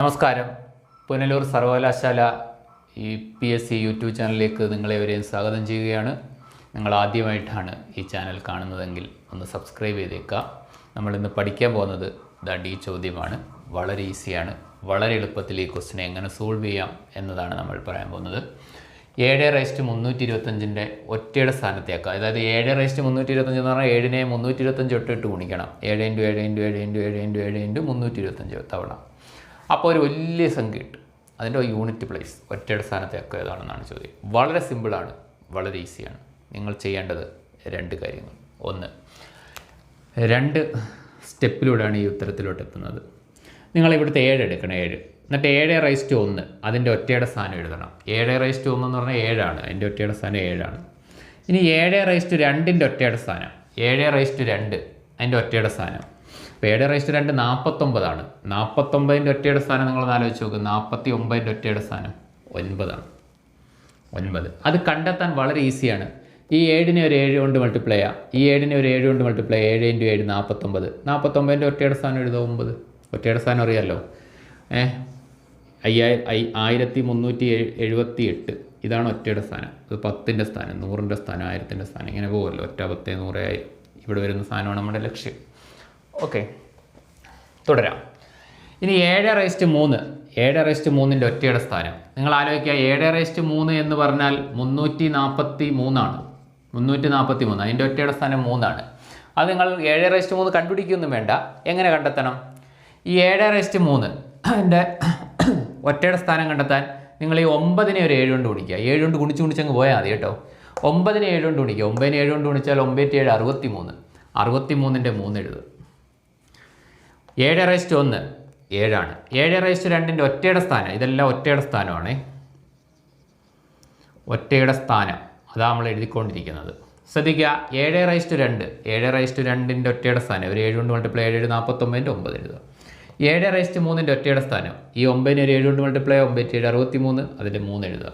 നമസ്കാരം. പുനലൂർ സർവകലാശാല ഈ പി എസ് സി യൂട്യൂബ് ചാനലിലേക്ക് നിങ്ങളെവരെയും സ്വാഗതം ചെയ്യുകയാണ്. നിങ്ങൾ ആദ്യമായിട്ടാണ് ഈ ചാനൽ കാണുന്നതെങ്കിൽ ഒന്ന് സബ്സ്ക്രൈബ് ചെയ്തേക്കുക. നമ്മളിന്ന് പഠിക്കാൻ പോകുന്നത് ദാണ്ട് ഈ ചോദ്യമാണ്. വളരെ ഈസിയാണ്. വളരെ എളുപ്പത്തിൽ ഈ ക്വസ്റ്റിനെ എങ്ങനെ സോൾവ് ചെയ്യാം എന്നതാണ് നമ്മൾ പറയാൻ പോകുന്നത്. ഏഴ് റേസ്റ്റ് മുന്നൂറ്റി ഇരുപത്തഞ്ചിന്റെ ഒറ്റയുടെ സ്ഥാനത്തേക്കാം അതായത് ഏഴ് റേസ്റ്റ് മുന്നൂറ്റി ഇരുപത്തഞ്ച് എന്ന് പറഞ്ഞാൽ ഏഴിനെ മുന്നൂറ്റി ഇരുപത്തഞ്ച് തൊട്ട് ഇട്ട് ഗുണിക്കണം. ഏഴ് ഇന്റു ഏഴ് ഇന്റു ഏഴ് ഇന്റു ഏഴ് ഇന്റു ഏഴ് ഇന്റു മുന്നൂറ്റി ഇരുപത്തഞ്ച് തവണ. അപ്പോൾ ഒരു വലിയ സംഖ്യ കിട്ടും അതിന്റെ യൂണിറ്റ് പ്ലേസ് ഒറ്റയുടെ ഒക്കെ ഏതാണെന്നാണ് ചോദ്യം. വളരെ സിമ്പിളാണ് വളരെ ഈസിയാണ് നിങ്ങൾ ചെയ്യേണ്ടത് രണ്ട് കാര്യങ്ങൾ. ഒന്ന് രണ്ട് സ്റ്റെപ്പിലൂടെയാണ് ഈ ഉത്തരത്തിലോട്ട് എത്തുന്നത്. നിങ്ങൾ ഇവിടുത്തെ ഏഴ് എടുക്കണം ഏഴ്. എന്നിട്ട് ഏഴ് റൈസ് ടു ഒന്ന് അതിന്റെ ഒറ്റയുടെ സ്ഥാനം എഴുതണം. ഏഴ് റൈസ് ടു ഒന്ന് എന്ന് പറഞ്ഞാൽ ഏഴാണ് അതിന്റെ ഒറ്റയുടെ സ്ഥാനം ഏഴാണ്. ഇനി ഏഴ് റൈസ് ടു രണ്ടിന്റെ ഒറ്റയുടെ സ്ഥാനം. ഏഴ് റൈസ് ടു രണ്ട് അതിന്റെ ഒറ്റയുടെ സ്ഥാനം. അപ്പോൾ റേസ്റ്റ് രണ്ട് നാൽപ്പത്തൊമ്പതാണ് നാൽപ്പത്തൊമ്പതിന്റെ ഒറ്റയുടെ സ്ഥാനം നിങ്ങൾ ആലോചിച്ച് നോക്ക്. നാൽപ്പത്തി ഒമ്പതിന്റെ ഒറ്റയുടെ സ്ഥാനം ഒൻപതാണ്. ഒൻപത്. അത് കണ്ടെത്താൻ വളരെ ഈസിയാണ് ഈ ഏഴിനെ ഒരു ഏഴ് കൊണ്ട് മൾട്ടിപ്ലൈ ചെയ്യാം. ഈ ഏഴിനെ ഒരു ഏഴ് കൊണ്ട് മൾട്ടിപ്ലൈ ഏഴ് ഇന്റു ഏഴ് നാൽപ്പത്തൊമ്പത് നാൽപ്പത്തൊമ്പതിന്റെ ഒറ്റയുടെ സ്ഥാനം എഴുതുക ഒമ്പത്. ഒറ്റയുടെ സ്ഥാനം അറിയാമല്ലോ ഏ? അയ്യായി ഐ ആയിരത്തി മുന്നൂറ്റി എഴുപത്തി എട്ട് ഇതാണ് ഒറ്റയുടെ സ്ഥാനം. ഇത് പത്തിന്റെ സ്ഥാനം നൂറിന്റെ സ്ഥാനം ആയിരത്തിന്റെ സ്ഥാനം. ഇങ്ങനെ പോകുമല്ലോ ഒറ്റ പത്ത് നൂറ് ആയിരം. ഇവിടെ വരുന്ന സ്ഥാനമാണ് നമ്മുടെ ലക്ഷ്യം. ഓക്കെ തുടരാം. ഇനി ഏഴ് റേസ്റ്റ് മൂന്ന്. ഏഴ് റേസ്റ്റ് മൂന്നിന്റെ ഒറ്റയുടെ സ്ഥാനം. നിങ്ങൾ ആലോചിക്കുക ഏഴ് റേസ്റ്റ് മൂന്ന് എന്ന് പറഞ്ഞാൽ മുന്നൂറ്റി നാൽപ്പത്തി മൂന്നാണ് മുന്നൂറ്റി നാൽപ്പത്തി മൂന്ന് അതിന്റെ ഒറ്റയുടെ സ്ഥാനം മൂന്നാണ്. അത് നിങ്ങൾ ഏഴ് റേസ്റ്റ് മൂന്ന് കണ്ടുപിടിക്കുകയൊന്നും വേണ്ട. എങ്ങനെ കണ്ടെത്തണം? ഈ ഏഴ് റേസ്റ്റ് മൂന്ന് അതിന്റെ ഒറ്റയുടെ സ്ഥാനം കണ്ടെത്താൻ നിങ്ങൾ ഈ ഒമ്പതിനെ ഒരു ഏഴ് കൊണ്ട് ഗുണിക്കുക. ഏഴ് കൊണ്ട് ഗുണിച്ച് ഗുണിച്ചങ്ങ് പോയാൽ മതി കേട്ടോ. ഒമ്പതിനെ ഏഴ് കൊണ്ട് ഗുണിക്കുക. ഒമ്പതിനെ ഏഴ് കൊണ്ട് ഗുണിച്ചാൽ ഒമ്പത്തി ഏഴ് അറുപത്തി മൂന്ന് അറുപത്തി മൂന്നിന്റെ മൂന്ന് എഴുതുക. ഏഴ് റേസ്റ്റ് ഒന്ന്. ഏഴാണ്. ഏഴ് റേസ്റ്റ് രണ്ടിന്റെ ഒറ്റയുടെ സ്ഥാനം. ഇതെല്ലാം ഒറ്റയുടെ സ്ഥാനമാണേ. ഒറ്റയുടെ സ്ഥാനം. അതാണ് നമ്മൾ എഴുതിക്കൊണ്ടിരിക്കുന്നത്. ശ്രദ്ധിക്കുക. ഏഴ് റൈസ്റ്റ് രണ്ട്. ഏഴ് റൈസ്റ്റ് രണ്ടിന്റെ ഒറ്റയുടെ സ്ഥാനം. ഒരു ഏഴ് കൊണ്ട് മൾട്ടിപ്ലൈ ഏഴ് നാൽപ്പത്തൊമ്പതിന്റെ ഒമ്പത് എഴുതുക. ഏഴ് റൈസ്റ്റ് മൂന്നിന്റെ ഒറ്റയുടെ സ്ഥാനം. ഈ ഒമ്പതിന് ഒരു ഏഴ് കൊണ്ട് മൾട്ടിപ്ലൈ ഒമ്പത്തി ഏഴ് അറുപത്തി മൂന്ന് അതിന്റെ മൂന്ന് എഴുതുക.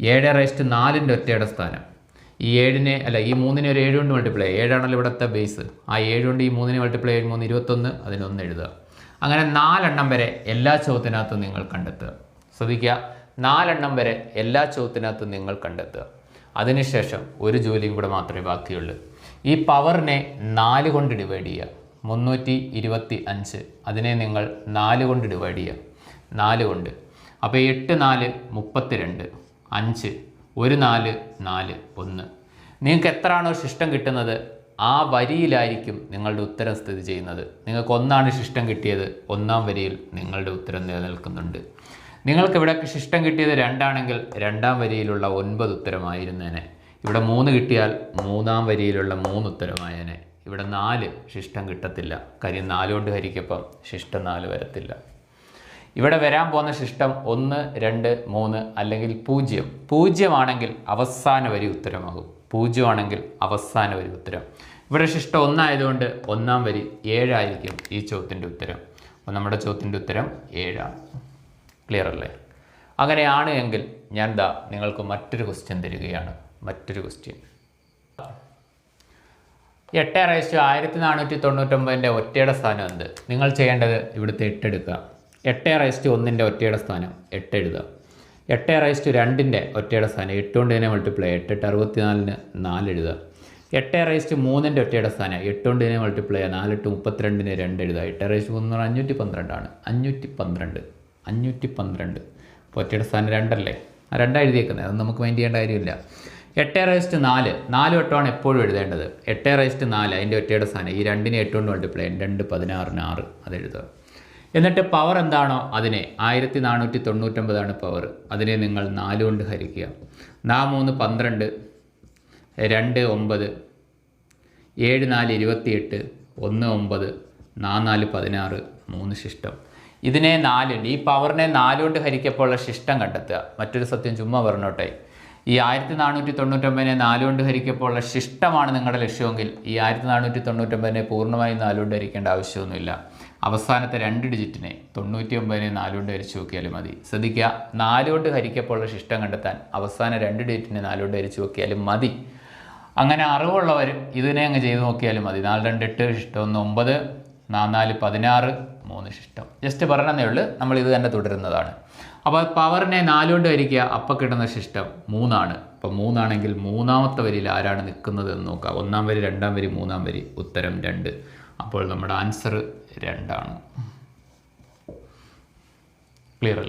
ഏഴ് റൈസ്റ്റ് നാലിന്റെ ഒറ്റയുടെ സ്ഥാനം. ഈ ഏഴിനെ അല്ല ഈ മൂന്നിനെ ഒരു ഏഴ് കൊണ്ട് മൾട്ടിപ്ലൈ ഏഴാണല്ലോ ഇവിടുത്തെ ബേസ് ആ ഏഴ് കൊണ്ട് ഈ മൂന്നിനെ മൾട്ടിപ്ലൈ ഏഴ് മൂന്ന് ഇരുപത്തൊന്ന് അതിനൊന്ന് എഴുതുക. അങ്ങനെ നാലെണ്ണം വരെ എല്ലാ ചോദ്യത്തിനകത്തും നിങ്ങൾ കണ്ടെത്തുക. ശ്രദ്ധിക്കുക നാലെണ്ണം വരെ എല്ലാ ചോദ്യത്തിനകത്തും നിങ്ങൾ കണ്ടെത്തുക. അതിനുശേഷം ഒരു ജോലിയും കൂടെ മാത്രമേ ബാക്കിയുള്ളൂ. ഈ പവറിനെ നാല് കൊണ്ട് ഡിവൈഡ് ചെയ്യുക. മുന്നൂറ്റി ഇരുപത്തി അഞ്ച്. അതിനെ നിങ്ങൾ നാല് കൊണ്ട് ഡിവൈഡ് ചെയ്യുക. നാല് കൊണ്ട്. അപ്പോൾ എട്ട് നാല് മുപ്പത്തിരണ്ട്. അഞ്ച് ഒരു നാല് നാല് ഒന്ന്. നിങ്ങൾക്ക് എത്രയാണോ ശിഷ്ടം കിട്ടുന്നത് ആ വരിയിലായിരിക്കും നിങ്ങളുടെ ഉത്തരം സ്ഥിതി ചെയ്യുന്നത്. നിങ്ങൾക്ക് ഒന്നാണ് ശിഷ്ടം കിട്ടിയത് ഒന്നാം വരിയിൽ നിങ്ങളുടെ ഉത്തരം നിലനിൽക്കുന്നുണ്ട്. നിങ്ങൾക്ക് ഇവിടെ ശിഷ്ടം കിട്ടിയത് രണ്ടാണെങ്കിൽ രണ്ടാം വരിയിലുള്ള ഒൻപത് ഉത്തരമായിരുന്നേനെ. ഇവിടെ മൂന്ന് കിട്ടിയാൽ മൂന്നാം വരിയിലുള്ള മൂന്ന് ഉത്തരമായേനെ. ഇവിടെ നാല് ശിഷ്ടം കിട്ടത്തില്ല. കാര്യം നാലുകൊണ്ട് ഹരിക്കപ്പം ശിഷ്ടം നാല് വരത്തില്ല. ഇവിടെ വരാൻ പോകുന്ന ശിഷ്ടം ഒന്ന് രണ്ട് മൂന്ന് അല്ലെങ്കിൽ പൂജ്യം. പൂജ്യമാണെങ്കിൽ അവസാന വരി ഉത്തരമാകും. പൂജ്യമാണെങ്കിൽ അവസാന വരി ഉത്തരം. ഇവിടെ ശിഷ്ടം ഒന്നായതുകൊണ്ട് ഒന്നാം വരി ഏഴായിരിക്കും ഈ ചോദ്യത്തിന്റെ ഉത്തരം. അപ്പോൾ നമ്മുടെ ചോദ്യത്തിന്റെ ഉത്തരം ഏഴാണ്. ക്ലിയർ അല്ലേ? അങ്ങനെയാണ് എങ്കിൽ ഞാൻ ദാ നിങ്ങൾക്ക് മറ്റൊരു ക്വസ്റ്റ്യൻ തരികയാണ്. മറ്റൊരു ക്വസ്റ്റ്യൻ എട്ട് റേസ്റ്റു ആയിരത്തി നാനൂറ്റി തൊണ്ണൂറ്റൊമ്പതിന്റെ ഒറ്റയുടെ സ്ഥാനം എന്ത്? നിങ്ങൾ ചെയ്യേണ്ടത് ഇവിടുത്തെ എട്ട് എടുക്കുക എട്ട് റൈസ്റ്റ് ഒന്നിന്റെ ഒറ്റയുടെ സ്ഥാനം. എട്ട് എഴുതുക. എട്ട് റൈസ്റ്റ് രണ്ടിന്റെ ഒറ്റയുടെ സ്ഥാനം. എട്ട് കൊണ്ട് തന്നെ മൾട്ടിപ്ലൈ എട്ട് എട്ട് അറുപത്തിനാലിന് നാല് എഴുതുക. എട്ട് റൈസ്റ്റ് മൂന്നിന്റെ ഒറ്റയുടെ സ്ഥാനം. എട്ട് കൊണ്ട് തന്നെ മൾട്ടിപ്ലൈ നാലെട്ട് മുപ്പത്തിരണ്ടിന് രണ്ട് എഴുതുക. എട്ട് റൈസ്റ്റ് മൂന്ന് അഞ്ഞൂറ്റി പന്ത്രണ്ടാണ് അഞ്ഞൂറ്റി പന്ത്രണ്ട് അഞ്ഞൂറ്റി പന്ത്രണ്ട് അപ്പോൾ ഒറ്റയുടെ സ്ഥാനം രണ്ടല്ലേ? ആ രണ്ടാണ് എഴുതിയേക്കുന്നത് അത് നമുക്ക് മൈൻഡ് ചെയ്യേണ്ട കാര്യമില്ല. എട്ട് റൈസ്റ്റ് നാല്. നാല് വട്ടമാണ് എപ്പോഴും എഴുതേണ്ടത്. എട്ട് റൈസ്റ്റ് നാല് അതിന്റെ ഒറ്റയുടെ സ്ഥാനം. ഈ രണ്ടിനെ എട്ട് കൊണ്ട് മൾട്ടിപ്ലൈ രണ്ട് പതിനാറിന് ആറ്. അത് എഴുതുക. എന്നിട്ട് പവർ എന്താണോ അതിനെ. ആയിരത്തി നാനൂറ്റി തൊണ്ണൂറ്റൊമ്പതാണ് പവർ അതിനെ നിങ്ങൾ നാല് കൊണ്ട് ഹരിക്കുക. നാ മൂന്ന് പന്ത്രണ്ട് രണ്ട് ഒമ്പത് ഏഴ് നാല് ഇരുപത്തിയെട്ട് ഒന്ന് ഒമ്പത് നാല് പതിനാറ് മൂന്ന് ശിഷ്ടം. ഇതിനെ നാലുണ്ട് ഈ പവറിനെ നാലുകൊണ്ട് ഹരിക്കപ്പോഴുള്ള ശിഷ്ടം കണ്ടെത്തുക. മറ്റൊരു സത്യം ചുമ്മാ പറഞ്ഞോട്ടെ. ഈ ആയിരത്തി നാനൂറ്റി തൊണ്ണൂറ്റൊമ്പതിനെ നാലുകൊണ്ട് ഹരിക്കപ്പോഴുള്ള ശിഷ്ടമാണ് നിങ്ങളുടെ ലക്ഷ്യമെങ്കിൽ ഈ ആയിരത്തി നാനൂറ്റി തൊണ്ണൂറ്റൊമ്പതിനെ പൂർണമായും നാലുകൊണ്ട് ഹരിക്കേണ്ട ആവശ്യമൊന്നുമില്ല. അവസാനത്തെ രണ്ട് ഡിജിറ്റിനെ തൊണ്ണൂറ്റി ഒമ്പതിനെ നാലുകൊണ്ട് ഹരിച്ചു നോക്കിയാലും മതി. ശ്രദ്ധിക്കുക നാലുകൊണ്ട് ഹരിക്കപ്പോഴുള്ള ശിഷ്ടം കണ്ടെത്താൻ അവസാന രണ്ട് ഡിജിറ്റിനെ നാലുകൊണ്ട് ഹരിച്ചു നോക്കിയാലും മതി. അങ്ങനെ അറിവുള്ളവർ ഇതിനെ അങ്ങ് ചെയ്ത് നോക്കിയാലും മതി. നാല് രണ്ട് എട്ട് ശിഷ്ടം ഒന്ന് ഒമ്പത് നാല് പതിനാറ് മൂന്ന് ശിഷ്ടം. ജസ്റ്റ് പറഞ്ഞതേ ഉള്ളൂ നമ്മൾ ഇത് തന്നെ തുടരുന്നതാണ്. അപ്പോൾ പവറിനെ നാലുകൊണ്ട് ഹരിക്കുക അപ്പം കിട്ടുന്ന ശിഷ്ടം മൂന്നാണ്. അപ്പോൾ മൂന്നാണെങ്കിൽ മൂന്നാമത്തെ വരിയിൽ ആരാണ് നിൽക്കുന്നത് എന്ന് നോക്കുക ഒന്നാം വരി രണ്ടാം വരി മൂന്നാം വരി ഉത്തരം രണ്ട്. അപ്പോൾ നമ്മുടെ ആൻസർ രണ്ടാണ്. ക്ലിയർ അല്ലേ?